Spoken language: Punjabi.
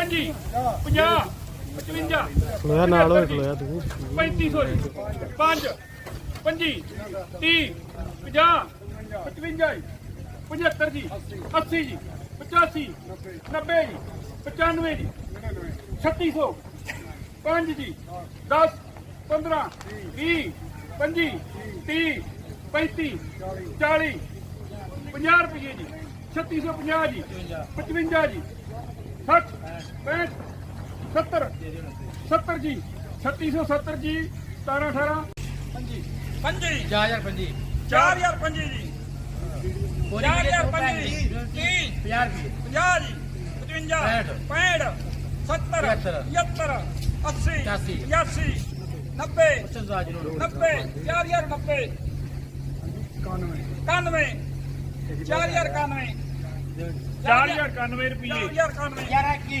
25 50 55 ਖਲੋਇਆ ਨਾਲ ਹੋਏ ਖਲੋਇਆ ਤੂੰ। 3500 ਜੀ 5 25 30 50 55 75 ਜੀ 80 ਜੀ 85 90 ਜੀ 95 ਜੀ 3600 5 ਜੀ 10 15 20 25 30 35 40 50 ਰੁਪਏ ਜੀ 3650 ਜੀ 55 ਜੀ 60 65 70 70 ਜੀ। 3670 ਜੀ। 17 18 ਪੰਜੀ। ਪੰਜੀ। ਚਾਰ ਹਜ਼ਾਰ ਪੰਜੀ। 4000 ਪੰਜੀ ਜੀ। ਬੋਰੀ ਚਾਰ ਕਿਹੜੇ ਹਜ਼ਾਰ ਤੋਂ ਭੈਣ ਪੰਜੀ ਜੀ। ਤੀਹ। 50 ਰੁਪਏ। 50 ਜੀ। 55 65 70 75 70 80 85 80 90 ਪਰਸਨ ਦਾ ਜਰੂਰ 90 4000 90 91 4091 4091 ਰੁਪਏ 11 21 11 ਕੀ